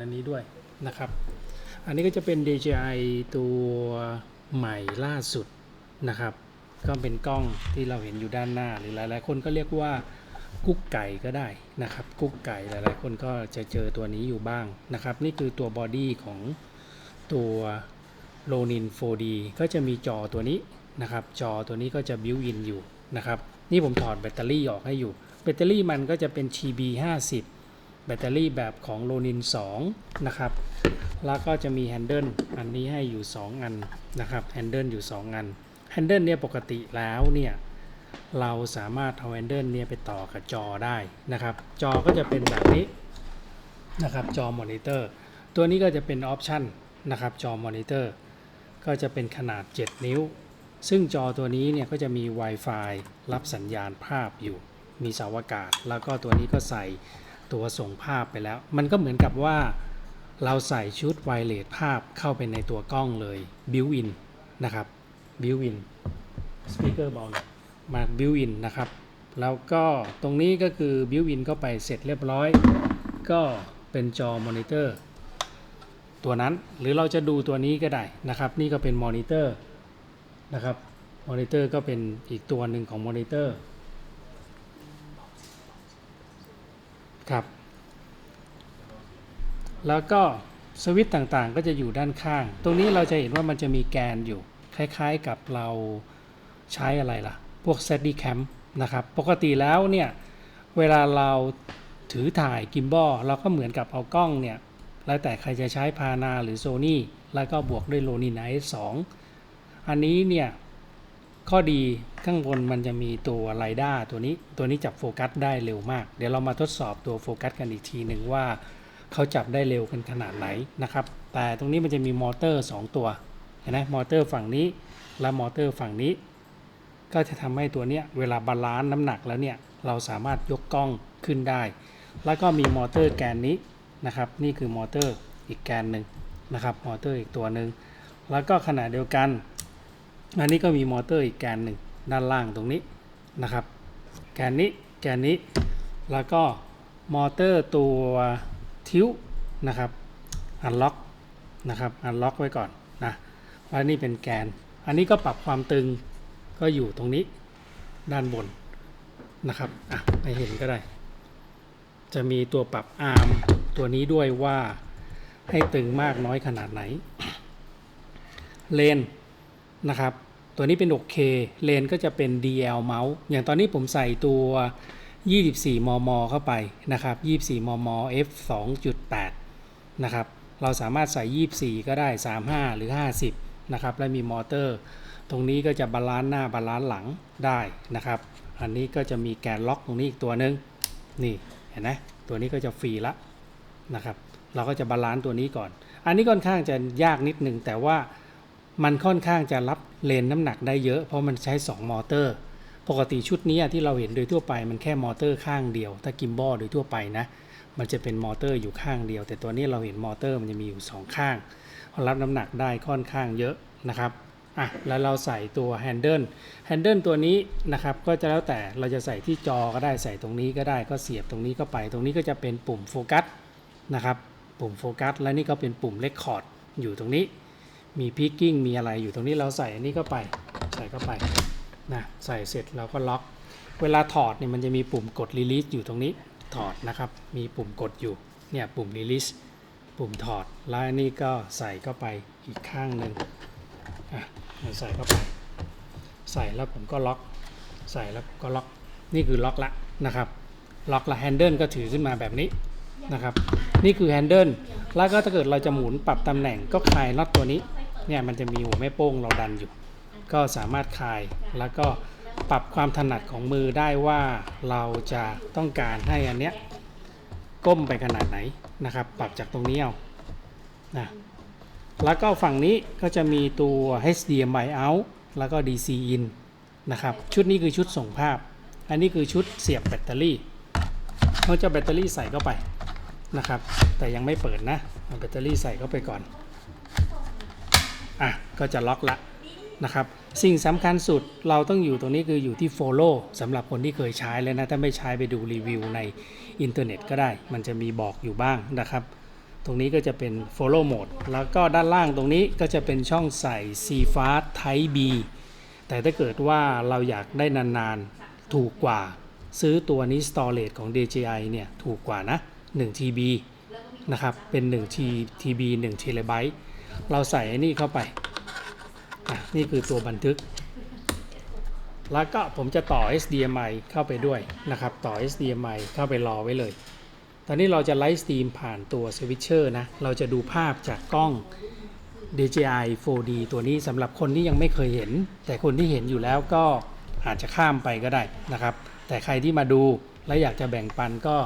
อันนี้ด้วยนะครับ อันนี้ก็จะเป็น DJI ตัวใหม่ล่าสุดนะครับ ก็เป็นกล้องที่เราเห็นอยู่ด้านหน้า หรือหลาย ๆ คนก็เรียกว่ากุ๊กไก่ก็ได้นะครับ กุ๊กไก่หลาย ๆ คนก็จะเจอตัวนี้อยู่บ้างนะครับ นี่คือตัวบอดี้ของตัวโ o นิน 4D ก็จะมีจอตัวนี้นะครับ จอตัวนี้ก็จะบิวอินอยู่นะครับ นี่ผมถอดแบตเตอรี่ออกให้อยู่ แบตเตอรี่มันก็จะเป็น TB 50 แบตเตอรี่แบบของโ o นิน2นะครับ แล้วก็จะมีแฮนเดิลอันนี้ให้อยู่ 2 อันนะครับแฮนเดิลอยู่ 2 อันแฮนเดิลเนี่ยปกติแล้วเนี่ยเราสามารถเอาแฮนเดิลเนี่ยไปต่อกับจอได้นะครับ จอก็จะเป็นแบบนี้นะครับจอมอนิเตอร์ ตัวนี้ก็จะเป็นออปชันนะครับจอมอนิเตอร์ ก็จะเป็นขนาด 7 นิ้ว ซึ่งจอตัวนี้เนี่ยก็จะมี Wi-Fi รับสัญญาณภาพอยู่ มีเสาอากาศ แล้วก็ตัวนี้ก็ใส่ ตัวส่งภาพไปแล้ว มันก็เหมือนกับว่าเราใส่ชุดไวเลสภาพเข้าไปในตัวกล้องเลยบิวอินนะครับบิวอินสปีกเกอร์เบาหน่อยมาบิวอินนะครับ แล้วก็ตรงนี้ก็คือบิวอินเข้าไปเสร็จเรียบร้อย ก็เป็นจอมอนิเตอร์ตัวนั้นหรือเราจะดูตัวนี้ก็ได้นะครับ นี่ก็เป็นมอนิเตอร์นะครับมอนิเตอร์ก็เป็นอีกตัวหนึ่งของมอนิเตอร์ ครับ แล้วก็สวิตช์ต่างๆ ก็จะอยู่ด้านข้าง ตรงนี้เราจะเห็นว่ามันจะมีแกนอยู่ คล้ายๆกับเราใช้อะไรล่ะ พวก steady cam นะครับ ปกติแล้วเนี่ย เวลาเราถือถ่ายกิมบอลเราก็เหมือนกับเอากล้องเนี่ย แล้วแต่ใครจะใช้พานาหรือโซ n y แล้วก็บวกด้วยโ o นิน i2 อันนี้เนี่ย ข้อดีข้างบนมันจะมีตัวไรด้าตัวนี้ตัวนี้จับโฟกัสได้เร็วมาก เดี๋ยวเรามาทดสอบตัวโฟกัสกันอีกทีหนึ่งว่าเขาจับได้เร็วกันขนาดไหนนะครับ แต่ตรงนี้มันจะมีมอเตอร์ 2 ตัวเห็นไหมมอเตอร์ฝั่งนี้และมอเตอร์ฝั่งนี้ ก็จะทำให้ตัวเนี้ยเวลาบาลานซ์น้ำหนักแล้วเนี่ยเราสามารถยกกล้องขึ้นได้ แล้วก็มีมอเตอร์แกนนี้นะครับ นี่คือมอเตอร์อีกแกนหนึ่งนะครับ มอเตอร์อีกตัวหนึ่งแล้วก็ขณะเดียวกัน อันนี้ก็มีมอเตอร์อีกแกนหนึ่งด้านล่างตรงนี้นะครับ แกนนี้แกนนี้แล้วก็มอเตอร์ตัวทิวนะครับอันล็อกนะครับอันล็อกไว้ก่อนนะแล้วนี่เป็นแกน อันนี้ก็ปรับความตึงก็อยู่ตรงนี้ด้านบนนะครับอะไปเห็นก็ได้ จะมีตัวปรับอาร์มตัวนี้ด้วยว่าให้ตึงมากน้อยขนาดไหน เลน นะครับ ตัวนี้เป็น 6K เลนก็จะเป็น DL เมาส์อย่างตอนนี้ผมใส่ตัว 24 มม เข้าไปนะครับ 24 มม f 2.8 นะครับ เราสามารถใส่ 24 ก็ได้ 35 หรือ 50 นะครับ และมีมอเตอร์ ตรงนี้ก็จะบาลานซ์หน้าบาลานซ์หลังได้นะครับ อันนี้ก็จะมีแกนล็อกตรงนี้อีกตัวหนึ่งนี่เห็นไหมตัวนี้ก็จะฟรีละนะครับ เราก็จะบาลานซ์ตัวนี้ก่อน อันนี้ค่อนข้างจะยากนิดนึงแต่ว่า มันค่อนข้างจะรับเลนน้ำหนักได้เยอะ เพราะมันใช้ 2 มอเตอร์ ปกติชุดนี้ที่เราเห็นโดยทั่วไปมันแค่มอเตอร์ข้างเดียว ถ้ากิมบอลโดยทั่วไปนะ มันจะเป็นมอเตอร์อยู่ข้างเดียว แต่ตัวนี้เราเห็นมอเตอร์มันจะมีอยู่ 2 ข้างรับน้ำหนักได้ค่อนข้างเยอะนะครับอะแล้วเราใส่ตัวแฮนเดิลแฮนเดิลตัวนี้นะครับก็จะแล้วแต่เราจะใส่ที่จอก็ได้ใส่ตรงนี้ก็ได้ก็เสียบตรงนี้เข้าไป ตรงนี้ก็จะเป็นปุ่มโฟกัสนะครับปุ่มโฟกัสและนี่ก็เป็นปุ่มเลคคอร์ดอยู่ตรงนี้ มีพิกกิ้งมีอะไรอยู่ตรงนี้เราใส่อันนี้เข้าไปใส่เข้าไปนะใส่เสร็จเราก็ล็อก เวลาถอดเนี่ยมันจะมีปุ่มกดรีลิสอยู่ตรงนี้ถอดนะครับ มีปุ่มกดอยู่เนี่ยปุ่มรีลิสปุ่มถอดแล้วอันนี้ก็ใส่เข้าไปอีกข้างหนึ่งอะใส่เข้าไป ใส่แล้วผมก็ล็อก ใส่แล้วก็ล็อกนี่คือล็อกละนะครับ ล็อกละแฮนเดิลก็ถือขึ้นมาแบบนี้นะครับ นี่คือแฮนเดิลแล้วก็ถ้าเกิดเราจะหมุนปรับตำแหน่งก็คลายน็อตตัวนี้ เนี่ยมันจะมีหัวแม่โป้งเราดันอยู่ ก็สามารถคลายแล้วก็ปรับความถนัดของมือได้ว่าเราจะต้องการให้อันเนี้ยก้มไปขนาดไหนนะครับ ปรับจากตรงนี้เอานะแล้วก็ฝั่งนี้ก็จะมีตัว HDMI out แล้วก็ DC in นะครับชุดนี้คือชุดส่งภาพ อันนี้คือชุดเสียบแบตเตอรี่เราจะแบตเตอรี่ใส่เข้าไปนะครับ แต่ยังไม่เปิดนะเอาแบตเตอรี่ใส่เข้าไปก่อน ก็จะล็อกละนะครับ สิ่งสำคัญสุดเราต้องอยู่ตรงนี้คืออยู่ที่ follow สำหรับคนที่เคยใช้แล้วนะ ถ้าไม่ใช้ไปดูรีวิวในอินเทอร์เน็ตก็ได้ มันจะมีบอกอยู่บ้างนะครับ ตรงนี้ก็จะเป็น follow mode แล้วก็ด้านล่างตรงนี้ก็จะเป็นช่องใส่ C fast Type B แต่ถ้าเกิดว่าเราอยากได้นานๆ ถูกกว่า ซื้อตัวนี้ storage ของ DJI เนี่ยถูกกว่านะ 1 TB นะครับ เป็น 1 T TB 1 t b เราใส่อ้นี่เข้าไป นี่คือตัวบันทึก แล้วก็ผมจะต่อ HDMI เข้าไปด้วยนะครับ ต่อ HDMI เข้าไปรอไว้เลย ตอนนี้เราจะไลฟ์สตรีมผ่านตัวสวิตเชอร์นะ เราจะดูภาพจากกล้อง DJI 4D ตัวนี้สำหรับคนที่ยังไม่เคยเห็น แต่คนที่เห็นอยู่แล้วก็อาจจะข้ามไปก็ได้นะครับ แต่ใครที่มาดูและอยากจะแบ่งปันก็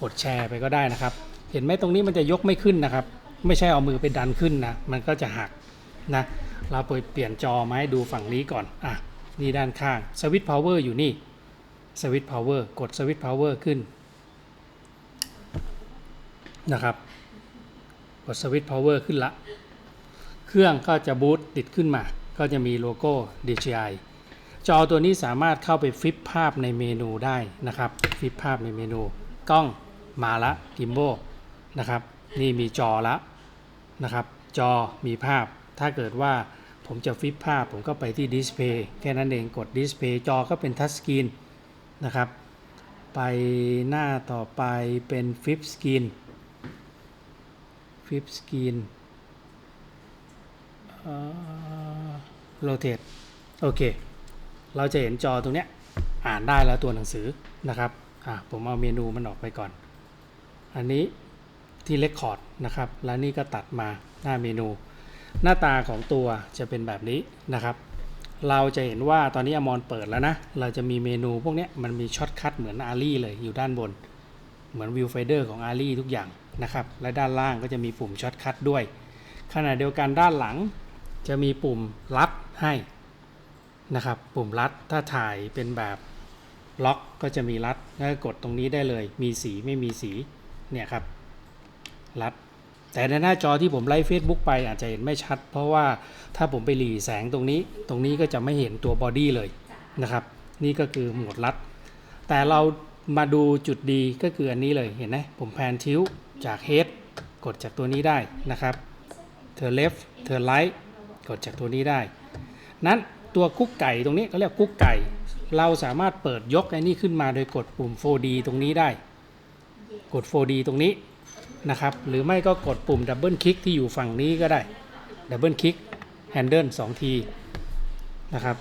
กดแชร์ไปก็ได้นะครับ เห็นไหมตรงนี้มันจะยกไม่ขึ้นนะครับ ไม่ใช่เอามือไปดันขึ้นนะ มันก็จะหักนะ เราไปเปลี่ยนจอมาให้ดูฝั่งนี้ก่อน อะ นี่ด้านข้างสวิตช์พาวเวอร์อยู่นี่สวิตช์พาวเวอร์กดสวิตช์พาวเวอร์ขึ้นนะครับ กดสวิตช์พาวเวอร์ขึ้นละ เครื่องก็จะบูตติดขึ้นมา ก็จะมีโลโก้ DJI จอตัวนี้สามารถเข้าไปฟลิปภาพในเมนูได้นะครับฟลิปภาพในเมนู กล้องมาละกิมโบนะครับ นี่มีจอละนะครับ จอมีภาพ ถ้าเกิดว่า ผมจะฟลิปภาพ ผมก็ไปที่ดิสเพย์แค่นั้นเองกดดิสเพย์จอก็เป็นทัชสกรีนนะครับ ไปหน้าต่อไปเป็นฟลิปสกรีนฟลิปสกรีนโรเตทโอเค เราจะเห็นจอตรงเนี้ยอ่านได้แล้วตัวหนังสือนะครับอะผมเอาเมนูมันออกไปก่อน อันนี้ที่เลคคอร์ดนะครับ แล้วนี่ก็ตัดมาหน้าเมนู หน้าตาของตัวจะเป็นแบบนี้นะครับ เราจะเห็นว่าตอนนี้อมรเปิดแล้วนะ เราจะมีเมนูพวกนี้มันมีช็อตคัทเหมือนอารีเลยอยู่ด้านบน เหมือนวิวไฟเดอร์ของอารีทุกอย่างนะครับ และด้านล่างก็จะมีปุ่มช็อตคัทด้วย ขณะเดียวกันด้านหลังจะมีปุ่มลัดให้นะครับ ปุ่มลัดถ้าถ่ายเป็นแบบล็อกก็จะมีลัดก็กดตรงนี้ได้เลย มีสีไม่มีสี เนี่ยครับลัด แต่ในหน้าจอที่ผมไลฟ์ Facebook ไปอาจจะเห็นไม่ชัด เพราะว่าถ้าผมไปหลีแสงตรงนี้ ตรงนี้ก็จะไม่เห็นตัวบอดี้เลยนะครับ นี่ก็คือหมดลัด แต่เรามาดูจุดดีก็คืออันนี้เลยเห็นไหมผมแพนทิวจาก Head กดจากตัวนี้ได้นะครับเธอ left เธอ right กดจากตัวนี้ได้ นั้นตัวกุ๊กไก่ตรงนี้เขาเรียกกุ๊กไก่ เราสามารถเปิดยกไอ้นี่ขึ้นมาโดยกดปุ่ม 4D ตรงนี้ได้ กด 4D ตรงนี้ นะครับ หรือไม่ก็กดปุ่มดับเบิลคลิกที่อยู่ฝั่งนี้ก็ได้ดับเบิลคลิกแฮนเดิลสองทีนะครับ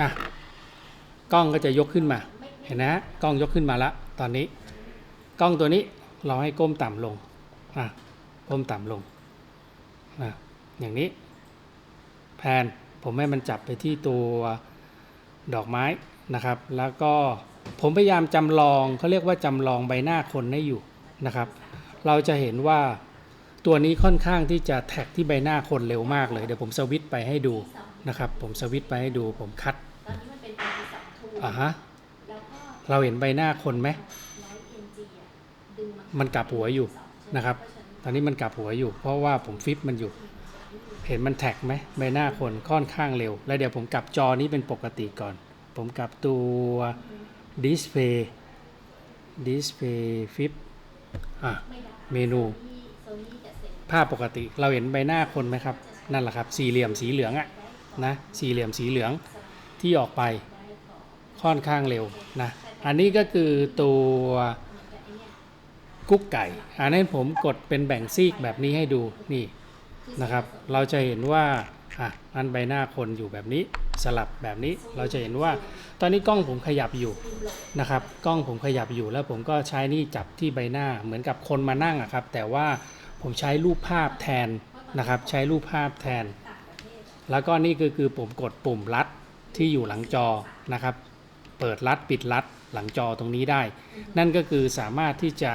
อะกล้องก็จะยกขึ้นมา เห็นนะฮะกล้องยกขึ้นมาละ ตอนนี้ กล้องตัวนี้เราให้ก้มต่ำลงอะก้มต่ำลงอะอย่างนี้ แพนผมให้มันจับไปที่ตัวดอกไม้นะครับ แล้วก็ ผมพยายามจำลองเขาเรียกว่าจำลองใบหน้าคนให้อยู่นะครับ เราจะเห็นว่าตัวนี้ค่อนข้างที่จะแท็กที่ใบหน้าคนเร็วมากเลย เดี๋ยวผมสวิตช์ไปให้ดูนะครับ ผมสวิตช์ไปให้ดูผมคัดตอนนี้มันเป็นปีสองทูอะฮะแล้วก็เราเห็นใบหน้าคนไหมไลท์เอ็นจีอะดึงมามันกลับหัวอยู่นะครับเพาฉตอนนี้มันกลับหัวอยู่ เพราะว่าผมฟิปมันอยู่ เห็นมันแท็กไหมใบหน้าคนค่อนข้างเร็ว แล้วเดี๋ยวผมกลับจอนี้เป็นปกติก่อน ผมกลับตัว ดิสเพย์ดิสเพย์ฟิปอะไม่ได้เมนูที่โซนี่กับเซ็นภาพปกติเราเห็นใบหน้าคนไหมครับ นั่นแหละครับ สี่เหลี่ยมสีเหลืองอะนะสี่เหลี่ยมสีเหลืองที่ออกไปค่อนข้างเร็วนะ อันนี้ก็คือตัวกุ๊กไก่ อันนี้ผมกดเป็นแบ่งซีกแบบนี้ให้ดูนี่นะครับ เราจะเห็นว่าอะอันใบหน้าคนอยู่แบบนี้ สลับแบบนี้เราจะเห็นว่า ตอนนี้กล้องผมขยับอยู่นะครับกล้องผมขยับอยู่แล้วผมก็ใช้นี่จับที่ใบหน้าเหมือนกับคนมานั่งอะครับ แต่ว่าผมใช้รูปภาพแทนนะครับ ใช้รูปภาพแทน แล้วก็นี่ก็คือผมกดปุ่มลัดที่อยู่หลังจอนะครับ เปิดลัดปิดลัดหลังจอตรงนี้ได้ นั่นก็คือสามารถที่จะ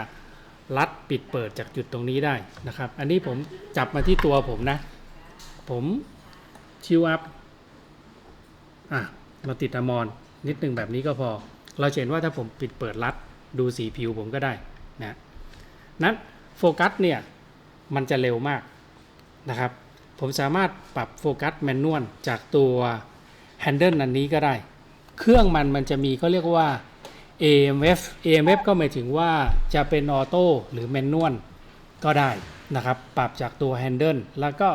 ลัดปิดเปิดจากจุดตรงนี้ได้นะครับ อันนี้ผมจับมาที่ตัวผมนะ ผมชิวอัพ อะเราติดอมอนนิดนึงแบบนี้ก็พอ เราจะเห็นว่าถ้าผมปิดเปิดลัดดูสีผิวผมก็ได้นะนั้นโฟกัสเนี่ยมันจะเร็วมากนะครับ ผมสามารถปรับโฟกัสแมนนวลจากตัวแฮนเดิลอันนี้ก็ได้ เครื่องมันมันจะมีเขาเรียกว่า AMF AMF ก็หมายถึงว่าจะเป็นออโต้หรือแมนนวลก็ได้นะครับ ปรับจากตัว Handle แล้วก็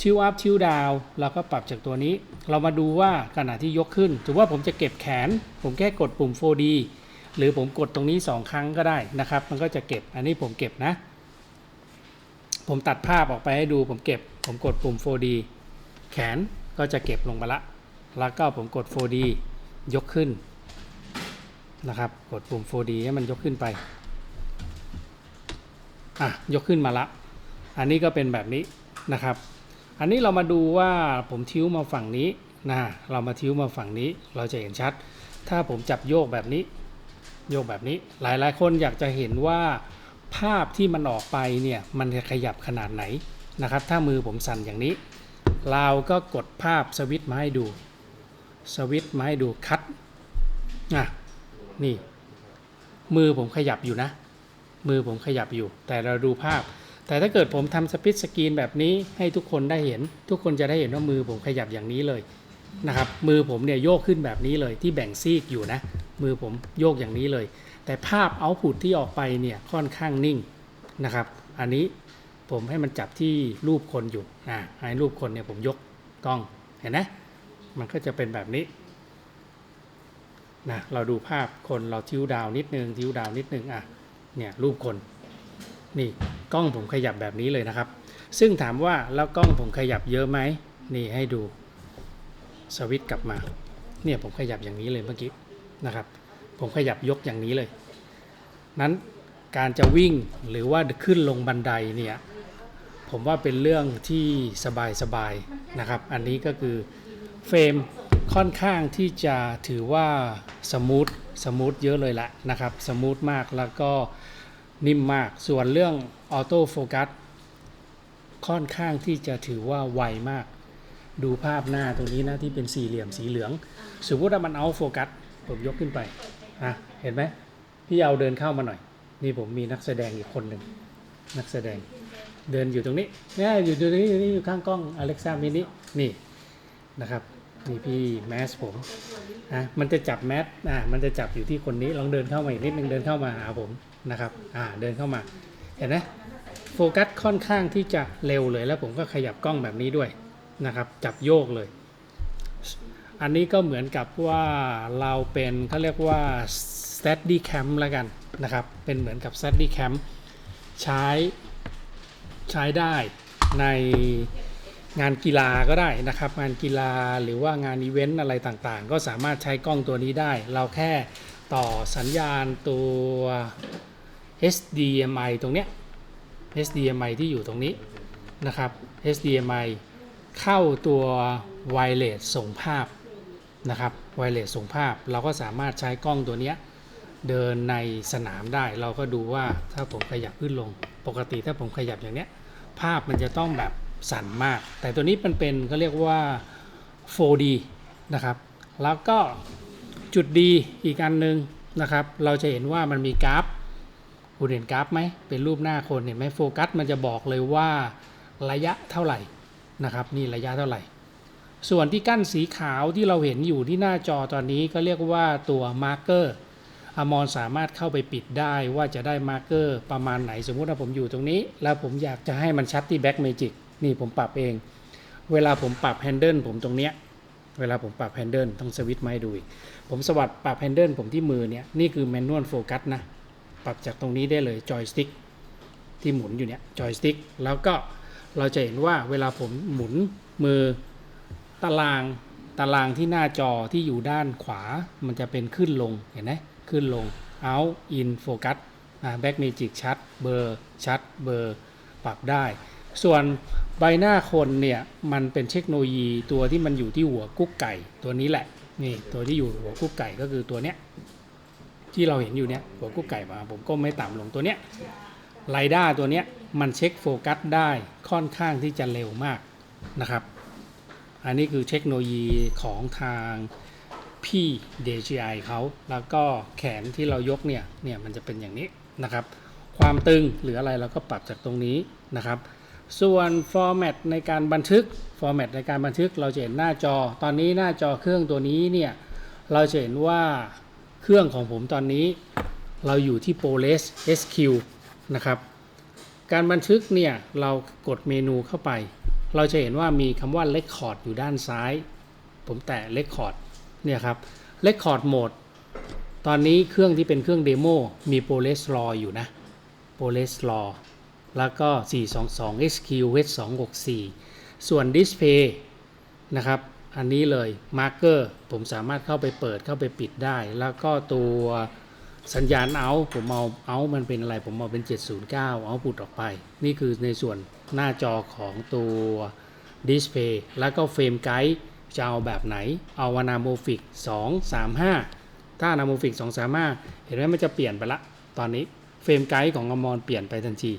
ชิวอัพชิวดาวแล้วก็ปรับจากตัวนี้ เรามาดูว่าขณะที่ยกขึ้นถือว่าผมจะเก็บแขน ผมแค่กดปุ่ม 4D หรือผมกดตรงนี้ 2 ครั้งก็ได้นะครับ มันก็จะเก็บอันนี้ผมเก็บนะ ผมตัดภาพออกไปให้ดูผมเก็บ ผมกดปุ่ม 4D แขนก็จะเก็บลงมาละ แล้วก็ผมกด 4D ยกขึ้นนะครับ กดปุ่ม 4D ให้มันยกขึ้นไปอะยกขึ้นมาละ อันนี้ก็เป็นแบบนี้นะครับ อันนี้เรามาดูว่าผมทิ้วมาฝั่งนี้นะเรามาทิ้วมาฝั่งนี้เราจะเห็นชัด ถ้าผมจับโยกแบบนี้ โยกแบบนี้ หลายๆคนอยากจะเห็นว่าภาพที่มันออกไปเนี่ยมันจะขยับขนาดไหนนะครับ ถ้ามือผมสั่นอย่างนี้ เราก็กดภาพสวิตช์มาให้ดู สวิตช์มาให้ดูคัดอะนี่ มือผมขยับอยู่นะ มือผมขยับอยู่ แต่เราดูภาพ แต่ถ้าเกิดผมทำสปิทสกรีนแบบนี้ให้ทุกคนได้เห็น ทุกคนจะได้เห็นว่ามือผมขยับอย่างนี้เลยนะครับมือผมเนี่ยโยกขึ้นแบบนี้เลยที่แบ่งซีกอยู่นะ มือผมโยกอย่างนี้เลย แต่ภาพเอาพุตที่ออกไปเนี่ยค่อนข้างนิ่งนะครับ อันนี้ผมให้มันจับที่รูปคนอยู่อ่าให้รูปคนเนี่ยผมยกกล้องเห็นไหมมันก็จะเป็นแบบนี้นะเราดูภาพคนเราทิ้วดาวนิดนึงทิ้วดาวนิดนึงอะเนี่ยรูปคนนี่ กล้องผมขยับแบบนี้เลยนะครับ ซึ่งถามว่าแล้วกล้องผมขยับเยอะไหมนี่ให้ดูสวิตช์กลับมาเนี่ยผมขยับอย่างนี้เลยเมื่อกี้นะครับ ผมขยับยกอย่างนี้เลย นั้นการจะวิ่งหรือว่าขึ้นลงบันไดเนี่ยผมว่าเป็นเรื่องที่สบายๆนะครับ อันนี้ก็คือเฟรมค่อนข้างที่จะถือว่าสมูทสมูทเยอะเลยแหละนะครับ สมูทมากแล้วก็ นิ่มมาก ส่วนเรื่องออโต้โฟกัสค่อนข้างที่จะถือว่าไวมาก ดูภาพหน้าตรงนี้นะที่เป็นสี่เหลี่ยมสีเหลือง สมมติว่ามันเอาโฟกัสผมยกขึ้นไปอะเห็นไหมพี่เอาเดินเข้ามาหน่อย นี่ผมมีนักแสดงอีกคนหนึ่งนักแสดงเดินอยู่ตรงนี้เนี่ยอยู่ตรงนี้อยู่นี่อยู่ข้างกล้องอเล็กซ่ามินินี่นะครับนี่พี่แมสผมนะมันจะจับแมสอะมันจะจับอยู่ที่คนนี้ลองเดินเข้ามาอีกนิดนึงเดินเข้ามาหาผม นะครับอ่าเดินเข้ามาเห็นไหมโฟกัสค่อนข้างที่จะเร็วเลยแล้วผมก็ขยับกล้องแบบนี้ด้วยนะครับ จับโยกเลย อันนี้ก็เหมือนกับว่าเราเป็นเขาเรียกว่า steady cam แล้วกันนะครับ เป็นเหมือนกับ steady cam ใช้ใช้ได้ในงานกีฬาก็ได้นะครับ งานกีฬาหรือว่างานอีเวนต์อะไรต่างๆ ก็สามารถใช้กล้องตัวนี้ได้ เราแค่ต่อสัญญาณตัว HDMI ตรงเนี้ย HDMI ที่อยู่ตรงนี้นะครับ HDMI เข้าตัวไวเลสส่งภาพนะครับไวเลสส่งภาพ เราก็สามารถใช้กล้องตัวเนี้ยเดินในสนามได้ เราก็ดูว่าถ้าผมขยับขึ้นลง ปกติถ้าผมขยับอย่างเนี้ยภาพมันจะต้องแบบสั่นมาก แต่ตัวนี้มันเป็นเขาเรียกว่า 4D นะครับ แล้วก็จุดดีอีกอันหนึ่งนะครับ เราจะเห็นว่ามันมีกราฟ คุณเห็นกราฟไหมเป็นรูปหน้าคนเห็นไหมโฟกัสมันจะบอกเลยว่าระยะเท่าไหร่นะครับนี่ระยะเท่าไหร่ ส่วนที่กั้นสีขาวที่เราเห็นอยู่ที่หน้าจอตอนนี้ก็เรียกว่าตัวมาร์เกอร์อมรสามารถเข้าไปปิดได้ว่าจะได้มาร์เกอร์ประมาณไหนสมมุติว่าผมอยู่ตรงนี้ แล้วผมอยากจะให้มันชัดที่แบ็กเมจิกนี่ผมปรับเอง เวลาผมปรับแฮนเดิลผมตรงเนี้ยเวลาผมปรับแฮนเดิลต้องสวิตช์ไม้ดูอีกผมสวัสดปรับแฮนเดิลผมที่มือเนี่ยนี่คือแมนนวลโฟกัสนะ ปรับจากตรงนี้ได้เลยจอยสติ๊กที่หมุนอยู่เนี่ยจอยสติ๊กแล้วก็เราจะเห็นว่าเวลาผมหมุนมือตารางตารางที่หน้าจอที่อยู่ด้านขวามันจะเป็นขึ้นลงเห็นไหมขึ้นลง out in focus อ่า back magic ชัดเบอร์ชัดเบอร์ปรับได้ ส่วนใบหน้าคนเนี่ยมันเป็นเทคโนโลยีตัวที่มันอยู่ที่หัวกุ๊กไก่ตัวนี้แหละนี่ตัวที่อยู่หัวกุ๊กไก่ก็คือตัวเนี้ย ที่เราเห็นอยู่เนี่ยหัวกุ๊กไก่มาผมก็ไม่ต่ำลงตัวเนี้ยไรด้าตัวเนี้ยมันเช็คโฟกัสได้ค่อนข้างที่จะเร็วมากนะครับ อันนี้คือเทคโนโลยีของทางพี่ DJI เขาแล้วก็แขนที่เรายกเนี่ยเนี่ยมันจะเป็นอย่างนี้นะครับ ความตึงหรืออะไรเราก็ปรับจากตรงนี้นะครับ ส่วนฟอร์แมตในการบันทึกฟอร์แมตในการบันทึกเราจะเห็นหน้าจอ ตอนนี้หน้าจอเครื่องตัวนี้เนี่ยเราจะเห็นว่า เครื่องของผมตอนนี้เราอยู่ที่ Poles SQ นะครับ การบันทึกเนี่ยเรากดเมนูเข้าไป เราจะเห็นว่ามีคำว่า Record อยู่ด้านซ้าย ผมแตะ Record เนี่ยครับ Record Mode ตอนนี้เครื่องที่เป็นเครื่องเดโมมี Poles RAW อยู่นะ Poles RAW แล้วก็ 422 SQ H264 ส่วน Display นะครับ อันนี้เลย Marker ผมสามารถเข้าไปเปิดเข้าไปปิดได้ แล้วก็ตัวสัญญาณเอาผมเอาเอามันเป็นอะไร ผมเอาเป็น 709 เอาพุตออกไป นี่คือในส่วนหน้าจอของตัว Display แล้วก็เฟรมไกด์จะเอาแบบไหน เอาวานาโมฟิก 235 ถ้าอนาโมฟิก 235 เห็นไหมมันจะเปลี่ยนไปละ ตอนนี้เฟรมไกด์ของอมรเปลี่ยนไปทันที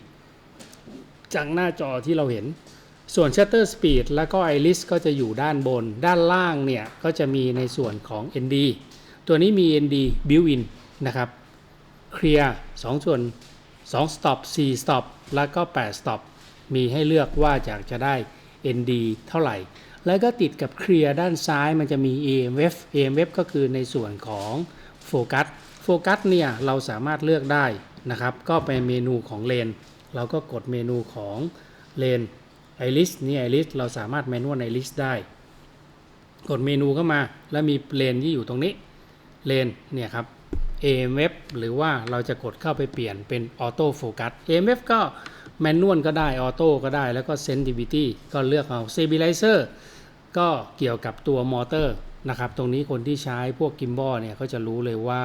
จากหน้าจอที่เราเห็น ส่วน Shutter Speed แล้วก็ Iris ก็จะอยู่ด้านบน ด้านล่างเนี่ย ก็จะมีในส่วนของ ND ตัวนี้มี ND built-in นะครับเคลียร์2ส่วน 2 stop 4 stop แล้วก็ 8 stop มีให้เลือกว่าอยากจะได้ ND เท่าไหร่ แล้วก็ติดกับเคลียร์ด้านซ้ายมันจะมี AMF AMF ก็คือในส่วนของโฟกัสโฟกัสเนี่ย เราสามารถเลือกได้นะครับ ก็ไปเมนูของเลน เราก็กดเมนูของเลน ไอริสนี่ไอริสเราสามารถแมนวลไอริสได้ กดเมนูเข้ามาแล้วมีเลนที่อยู่ตรงนี้เลนเนี่ยครับ AMF หรือว่าเราจะกดเข้าไปเปลี่ยนเป็นออโต้โฟกัส AMF ก็แมนนวลก็ได้ออโต้ก็ได้แล้วก็ Sensitivity ก็เลือกเอา Stabilizer ก็เกี่ยวกับตัวมอเตอร์นะครับ ตรงนี้คนที่ใช้พวกกิมบอลเนี่ยเขาจะรู้เลยว่า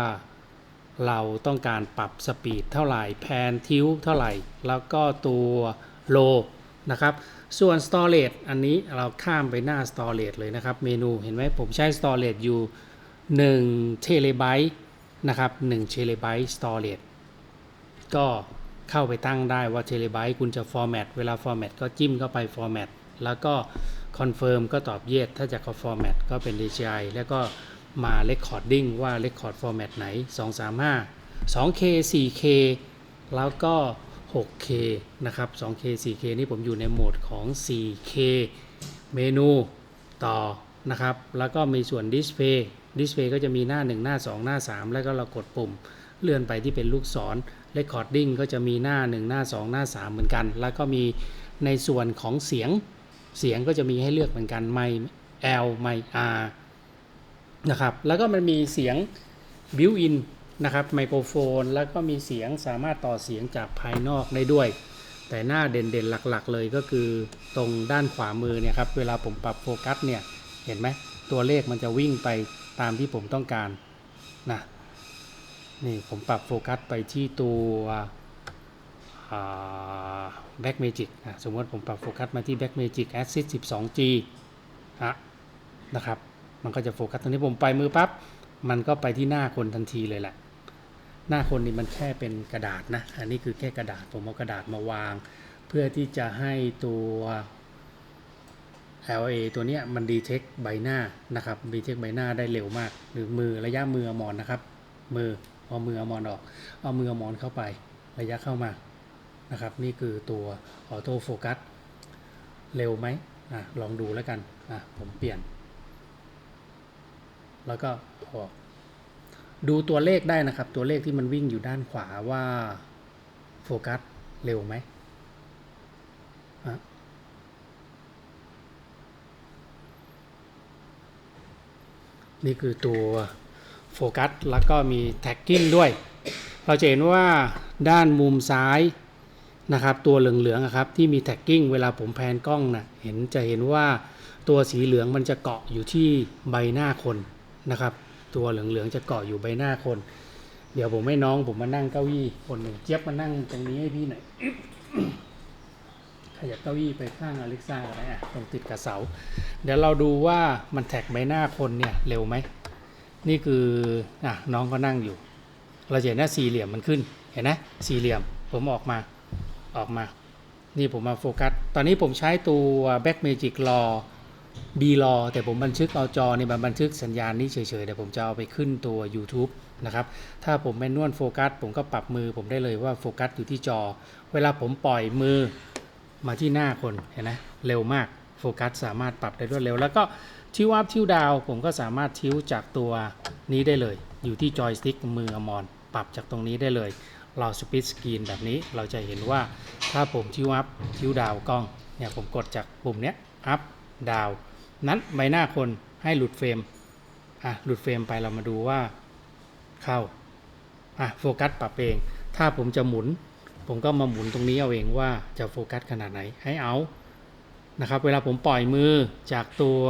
เราต้องการปรับสปีดเท่าไหร่แพนทิวเท่าไหร่ แล้วก็ตัวโลนะครับ ส่วน storage อันนี้เราข้ามไปหน้า storage เลยนะครับ เมนูเห็นไหมผมใช้ storage อยู่1 t e r a b y t e นะครับ1 t e r a b y t e storage ก็เข้าไปตั้งได้ว่า t e r a b y t e คุณจะ format เวลา format ก็จิ้มเข้าไป format แล้วก็ confirm ก็ตอบ yes ถ้าจะ format ก็เป็น DCI แล้วก็มา recording ว่า record format ไหน 235 2K 4K แล้วก็ 6K นะครับ 2K 4K นี่ผมอยู่ในโหมดของ 4K เมนูต่อนะครับ แล้วก็มีส่วน Display Display ก็จะมีหน้า 1 หน้า 2 หน้า 3 แล้วก็เรากดปุ่มเลื่อนไปที่เป็นลูกศร Recording ก็จะมีหน้า 1 หน้า 2 หน้า 3 เหมือนกัน แล้วก็มีในส่วนของเสียง เสียงก็จะมีให้เลือกเหมือนกันไมค์ L ไมค์ R นะครับ แล้วก็มันมีเสียง built-in นะครับไมโครโฟนแล้วก็มีเสียงสามารถต่อเสียงจากภายนอกได้ด้วย แต่หน้าเด่นๆหลักๆ เลยก็คือตรงด้านขวามือเนี่ยครับเวลาผมปรับโฟกัสเนี่ยเห็นไหมตัวเลขมันจะวิ่งไปตามที่ผมต้องการนะนี่ผมปรับโฟกัสไปที่ตัวแบ็กเมจิกนะสมมติผมปรับโฟกัสมาที่ Back Magic Assist 12G อะนะครับ มันก็จะโฟกัสตรงนี้ผมไปมือปั๊บ มันก็ไปที่หน้าคนทันทีเลยแหละ หน้าคนนี่มันแค่เป็นกระดาษนะ อันนี้คือแค่กระดาษ ผมเอากระดาษมาวาง เพื่อที่จะให้ตัว LA ตัวเนี้ยมันดีเทคใบหน้านะครับดีเทคใบหน้าได้เร็วมาก หรือมือระยะมืออมอนนะครับ มือเอามืออมอนออก เอามืออมอนเข้าไประยะเข้ามานะครับ นี่คือตัวออโต้โฟกัสเร็วไหมอะลองดูแล้วกันอะผมเปลี่ยน แล้วก็ออก ดูตัวเลขได้นะครับ ตัวเลขที่มันวิ่งอยู่ด้านขวาว่าโฟกัสเร็วไหมนี่คือตัวโฟกัสแล้วก็มีแท็กกิ้งด้วย เราจะเห็นว่าด้านมุมซ้ายนะครับ ตัวเหลืองๆครับที่มีแท็กกิ้งเวลาผมแพนกล้องนะเห็นจะเห็นว่าตัวสีเหลืองมันจะเกาะอยู่ที่ใบหน้าคนนะครับ ตัวเหลืองๆจะเกาะอยู่ใบหน้าคน เดี๋ยวผมให้น้องผมมานั่งเก้าอี้คนหนึ่งเจี๊ยบมานั่งตรงนี้ให้พี่หน่อยขยับเก้าอี้ไปข้างอเล็กซ่าก็ได้อะตรงติดกับเสา เดี๋ยวเราดูว่ามันแท็กใบหน้าคนเนี่ยเร็วไหม นี่คืออะน้องก็นั่งอยู่ เราจะเห็นน้าสี่เหลี่ยมมันขึ้น เห็นนะสี่เหลี่ยมผมออกมาออกมา นี่ผมมาโฟกัส ตอนนี้ผมใช้ตัว Back Magic Raw B Raw แต่ผมบันทึกเอาจอในบันทึกสัญญาณนี้เฉยๆเดี๋ยวผมจะเอาไปขึ้นตัว YouTube นะครับ ถ้าผมแมนนวลโฟกัสผมก็ปรับมือผมได้เลยว่าโฟกัสอยู่ที่จอ เวลาผมปล่อยมือมาที่หน้าคนเห็นไหมเร็วมากโฟกัสสามารถปรับได้รวดเร็ว แล้วก็ทิวอัพทิวดาวผมก็สามารถทิวจากตัวนี้ได้เลย อยู่ที่จอยสติ๊กมืออมรปรับจากตรงนี้ได้เลย เราสปิดสกรีนแบบนี้เราจะเห็นว่าถ้าผมชิ้วอัพชิ้วดาวกล้องเนี่ยผมกดจากปุ่มเนี้ยอัพดาว นั้นใบหน้าคนให้หลุดเฟรมอะหลุดเฟรมไปเรามาดูว่าเข้าอะโฟกัสปรับเอง ถ้าผมจะหมุน ผมก็มาหมุนตรงนี้เอาเองว่าจะโฟกัสขนาดไหนให้เอานะครับ เวลาผมปล่อยมือจากตัว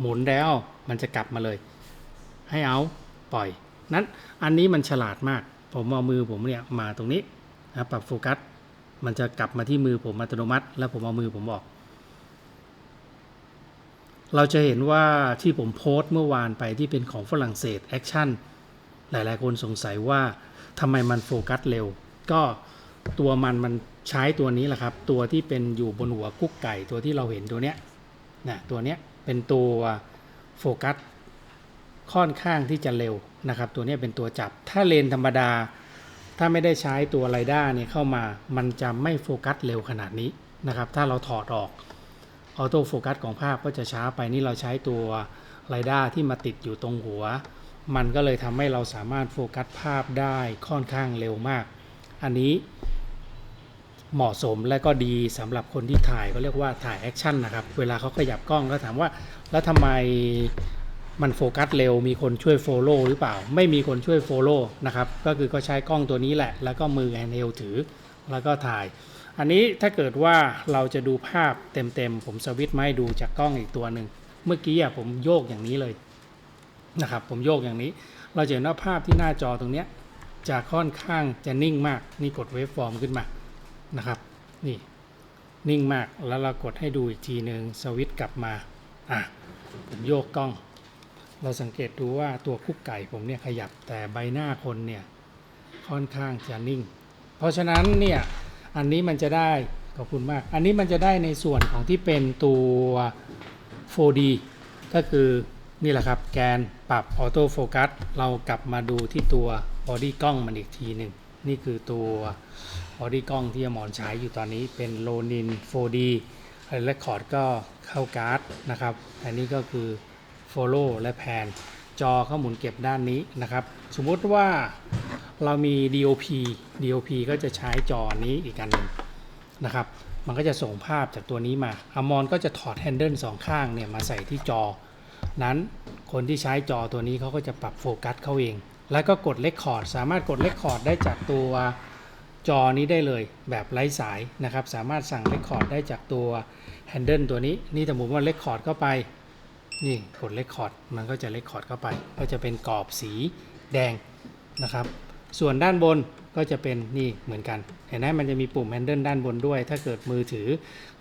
หมุนแล้วมันจะกลับมาเลย ให้เอาปล่อย นั้นอันนี้มันฉลาดมาก ผมเอามือผมเนี่ยมาตรงนี้นะปรับโฟกัส มันจะกลับมาที่มือผมอัตโนมัติ แล้วผมเอามือผมออก เราจะเห็นว่าที่ผมโพสต์เมื่อวานไปที่เป็นของฝรั่งเศสแอคชั่นหลายๆ คนสงสัยว่าทำไมมันโฟกัสเร็ว ก็ตัวมันมันใช้ตัวนี้แหละครับ ตัวที่เป็นอยู่บนหัวกุ๊กไก่ตัวที่เราเห็นตัวเนี้ยนะตัวเนี้ยเป็นตัวโฟกัสค่อนข้างที่จะเร็วนะครับ ตัวนี้เป็นตัวจับ ถ้าเลนธรรมดา ถ้าไม่ได้ใช้ตัวไรด้าเนี่ยเข้ามา มันจะไม่โฟกัสเร็วขนาดนี้นะครับ ถ้าเราถอดออก ออโต้โฟกัสของภาพก็จะช้าไปนี่เราใช้ตัวไรด้าที่มาติดอยู่ตรงหัว มันก็เลยทำให้เราสามารถโฟกัสภาพได้ค่อนข้างเร็วมาก อันนี้เหมาะสมและก็ดีสำหรับคนที่ถ่ายก็เรียกว่าถ่ายแอคชั่นนะครับ เวลาเขาขยับกล้องก็ถามว่า แล้วทำไมมันโฟกัสเร็วมีคนช่วยโฟโล่หรือเปล่า ไม่มีคนช่วยโฟโล่นะครับ ก็คือก็ใช้กล้องตัวนี้แหละ แล้วก็มือแอนเฮลถือ แล้วก็ถ่าย อันนี้ถ้าเกิดว่าเราจะดูภาพเต็มๆ ผมสวิตช์มาให้ดูจากกล้องอีกตัวหนึ่ง เมื่อกี้ผมโยกอย่างนี้เลยนะครับ ผมโยกอย่างนี้ เราจะเห็นว่าภาพที่หน้าจอตรงนี้จะค่อนข้างจะนิ่งมาก นี่กดเวฟฟอร์มขึ้นมานะครับ นี่นิ่งมากแล้วเรากดให้ดูอีกทีหนึ่งสวิตช์กลับมาอะผมโยกกล้อง เราสังเกตดูว่าตัวคุกไก่ผมเนี่ยขยับแต่ใบหน้าคนเนี่ยค่อนข้างจะนิ่ง เพราะฉะนั้นเนี่ย อันนี้มันจะได้ขอบคุณมาก อันนี้มันจะได้ในส่วนของที่เป็นตัว 4D ก็คือนี่แหละครับแกนปรับออโต้โฟกัสเรากลับมาดูที่ตัวบอดี้กล้องมันอีกทีหนึ่งนี่คือตัวบอดี้กล้องที่อมรใช้อยู่ตอนนี้เป็นโลนิน 4D เรคคอร์ดก็เข้าการ์ดนะครับ อันนี้ก็คือ Follow และแพนจอเขาหมุนเก็บด้านนี้นะครับ สมมติว่า เรามี DOP DOP ก็จะใช้จอนี้อีกอันหนึ่งนะครับ มันก็จะส่งภาพจากตัวนี้มาอมรก็จะถอดแฮนเดิลสองข้างเนี่ยมาใส่ที่จอ นั้นคนที่ใช้จอตัวนี้เขาก็จะปรับโฟกัสเขาเอง แล้วก็กดเลคคอร์ดสามารถกดเลคคอร์ดได้จากตัวจอนี้ได้เลยแบบไร้สายนะครับ สามารถสั่งเลคคอร์ดได้จากตัวแฮนเดิลตัวนี้ นี่สมมติว่าเลคคอร์ดเข้าไป นี่กดเลคคอร์ดมันก็จะเลคคอร์ดเข้าไป ก็จะเป็นกรอบสีแดงนะครับ ส่วนด้านบนก็จะเป็นนี่เหมือนกัน เห็นไหมมันจะมีปุ่มแฮนเดิลด้านบนด้วย ถ้าเกิดมือถือ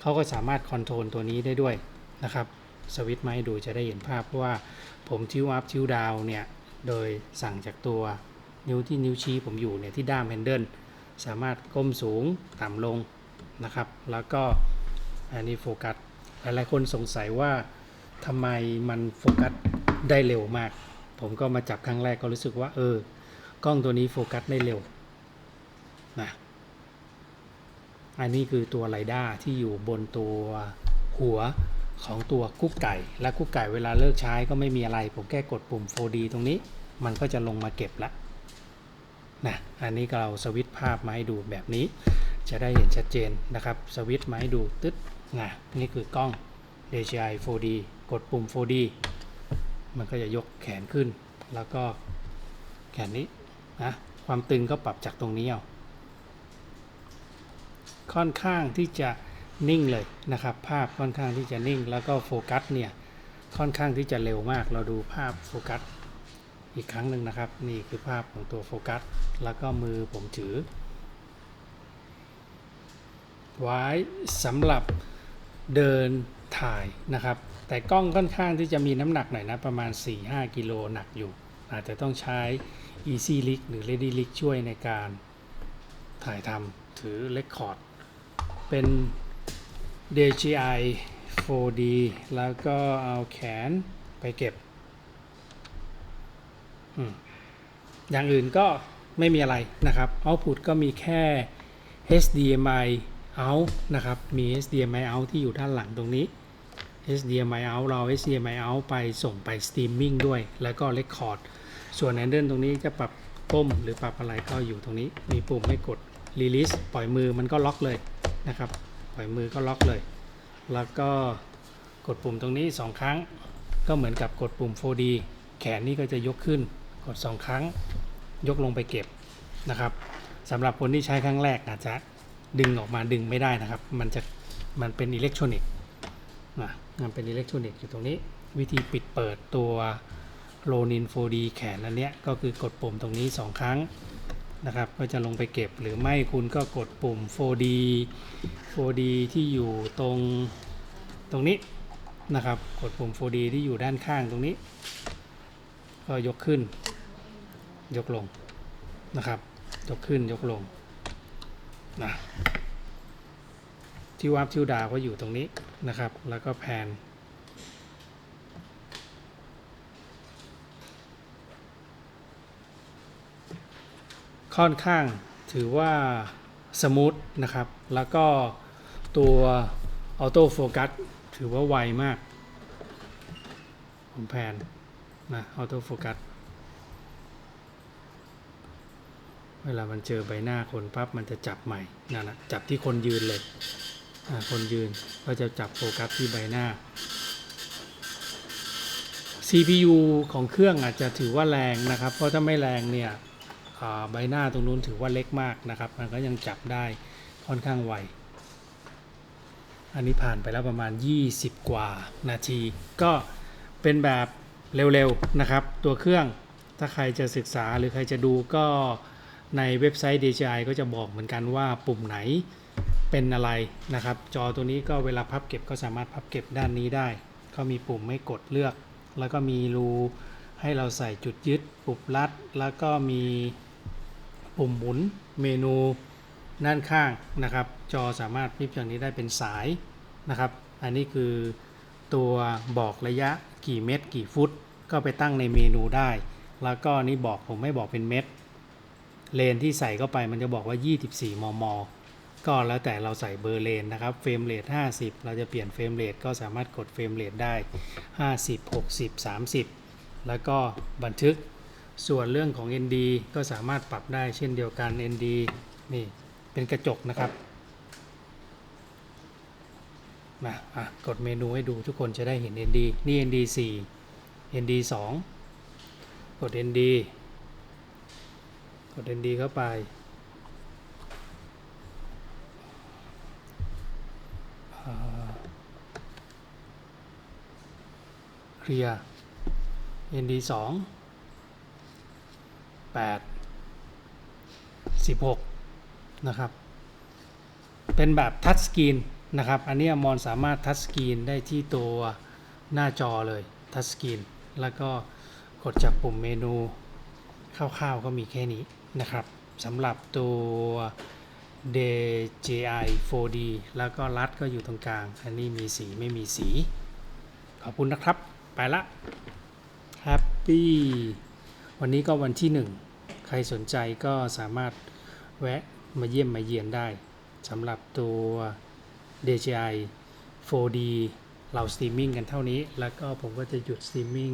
เขาก็สามารถคอนโทรลตัวนี้ได้ด้วยนะครับสวิตช์มาให้ดูจะได้เห็นภาพว่าผมทิวอัพทิวดาวเนี่ยโดยสั่งจากตัวนิ้วที่นิ้วชี้ผมอยู่เนี่ยที่ด้ามแฮนเดิลสามารถก้มสูงต่ำลงนะครับ แล้วก็อันนี้โฟกัสหลายๆคนสงสัยว่าทำไมมันโฟกัสได้เร็วมาก ผมก็มาจับครั้งแรกก็รู้สึกว่าเออ กล้องตัวนี้โฟกัสได้เร็วนะอันนี้คือตัวไรด้าที่อยู่บนตัวหัวของตัวกุ๊กไก่ และกุ๊กไก่เวลาเลิกใช้ก็ไม่มีอะไร ผมแค่กดปุ่ม 4D ตรงนี้ มันก็จะลงมาเก็บละนะอันนี้เราสวิตช์ภาพมาให้ดูแบบนี้ จะได้เห็นชัดเจนนะครับ สวิตช์มาให้ดูตึ๊ดนะนี่คือกล้อง DJI 4D กดปุ่ม 4D มันก็จะยกแขนขึ้น แล้วก็แขนนี้ นะความตึงก็ปรับจากตรงนี้เอาค่อนข้างที่จะนิ่งเลยนะครับ ภาพค่อนข้างที่จะนิ่งแล้วก็โฟกัสเนี่ยค่อนข้างที่จะเร็วมาก เราดูภาพโฟกัสอีกครั้งหนึ่งนะครับ นี่คือภาพของตัวโฟกัส แล้วก็มือผมถือ ไว้สำหรับเดินถ่ายนะครับ แต่กล้องค่อนข้างที่จะมีน้ำหนักหน่อยนะ ประมาณ 4-5 กิโลหนักอยู่ อาจจะต้องใช้ Easy l i g หรือ Ready l i g ช่วยในการถ่ายทำถือ Record เป็น DJI 4D แล้วก็เอาแขนไปเก็บอย่างอื่นก็ไม่มีอะไรนะครับ Output ก็มีแค่ HDMI out นะครับ มี HDMI out ที่อยู่ด้านหลังตรงนี้ HDMI out เรา HDMI out ไปส่งไป streaming ด้วย แล้วก็ record ส่วน handle ตรงนี้จะปรับก้มหรือปรับอะไรก็อยู่ตรงนี้ มีปุ่มให้กด release ปล่อยมือมันก็ล็อกเลยนะครับ ปล่อยมือก็ล็อกเลย แล้วก็กดปุ่มตรงนี้ 2 ครั้ง ก็เหมือนกับกดปุ่ม 4D แขนนี่ก็จะยกขึ้น กด 2 ครั้ง ยกลงไปเก็บนะครับสำหรับคนที่ใช้ครั้งแรกอาจจะดึงออกมาดึงไม่ได้นะครับ มันจะมันเป็นอิเล็กทรอนิกส์นะมันเป็นอิเล็กทรอนิกส์อยู่ตรงนี้ วิธีปิดเปิดตัว โลนิน 4D แขนอันเนี้ยก็คือกดปุ่มตรงนี้ 2 ครั้งนะครับ ก็จะลงไปเก็บหรือไม่คุณก็กดปุ่ม 4D 4D ที่อยู่ตรงตรงนี้นะครับ กดปุ่ม 4D ที่อยู่ด้านข้างตรงนี้ ก็ยกขึ้น ยกลงนะครับ ยกขึ้นยกลงนะที่วาร์ปทิวดาวก็อยู่ตรงนี้นะครับ แล้วก็แพน ค่อนข้างถือว่าสมูทนะครับ แล้วก็ตัวออโต้โฟกัสถือว่าไวมากผมแพนนะออโต้โฟกัสเวลามันเจอใบหน้าคนปั๊บมันจะจับใหม่นั่นนะจับที่คนยืนเลยคนยืนก็จะจับโฟกัสที่ใบหน้า CPU ของเครื่องอาจจะถือว่าแรงนะครับ เพราะถ้าไม่แรงเนี่ย ใบหน้าตรงนู้นถือว่าเล็กมากนะครับ มันก็ยังจับได้ค่อนข้างไว อันนี้ผ่านไปแล้วประมาณ 20 กว่านาที ก็เป็นแบบเร็วๆนะครับ ตัวเครื่องถ้าใครจะศึกษาหรือใครจะดูก็ในเว็บไซต์ DJI ก็จะบอกเหมือนกันว่าปุ่มไหนเป็นอะไรนะครับ จอตัวนี้ก็เวลาพับเก็บก็สามารถพับเก็บด้านนี้ได้ก็มีปุ่มให้กดเลือก แล้วก็มีรูให้เราใส่จุดยึด ปุ่มลัด แล้วก็มี ปุ่มหมุนเมนูด้านข้างนะครับ จอสามารถพลิกอย่างนี้ได้เป็นสายนะครับ อันนี้คือตัวบอกระยะกี่เมตร กี่ฟุต ก็ไปตั้งในเมนูได้ แล้วก็นี่บอกผมไม่บอกเป็นเมตร เลนที่ใส่เข้าไปมันจะบอกว่า 24 มม ก็แล้วแต่เราใส่เบอร์เลนนะครับ เฟรมเรท50 เราจะเปลี่ยนเฟรมเรทก็สามารถกดเฟรมเรทได้ 50 60 30 แล้วก็บันทึก ส่วนเรื่องของ ND ก็สามารถปรับได้เช่นเดียวกัน ND นี่เป็นกระจกนะครับนะอะกดเมนูให้ดูทุกคนจะได้เห็น ND นี่ ND 4 ND 2 กด ND กด ND เข้าไป เคลียร์ ND 2 8 16 นะครับ เป็นแบบทัชสกรีนนะครับ อันนี้อมอนสามารถทัชสกรีนได้ที่ตัวหน้าจอเลยทัชสกรีนแล้วก็กดจากปุ่มเมนูคร่าวๆก็มีแค่นี้นะครับสำหรับตัว DJI 4D แล้วก็รัดก็อยู่ตรงกลาง อันนี้มีสีไม่มีสี ขอบคุณนะครับ ไปละแฮปปี้ วันนี้ก็วันที่หนึ่งใครสนใจก็สามารถแวะมาเยี่ยมมาเยียนได้สำหรับตัว DJI 4D เราสตรีมมิ่งกันเท่านี้ แล้วก็ผมก็จะหยุดสตรีมมิ่ง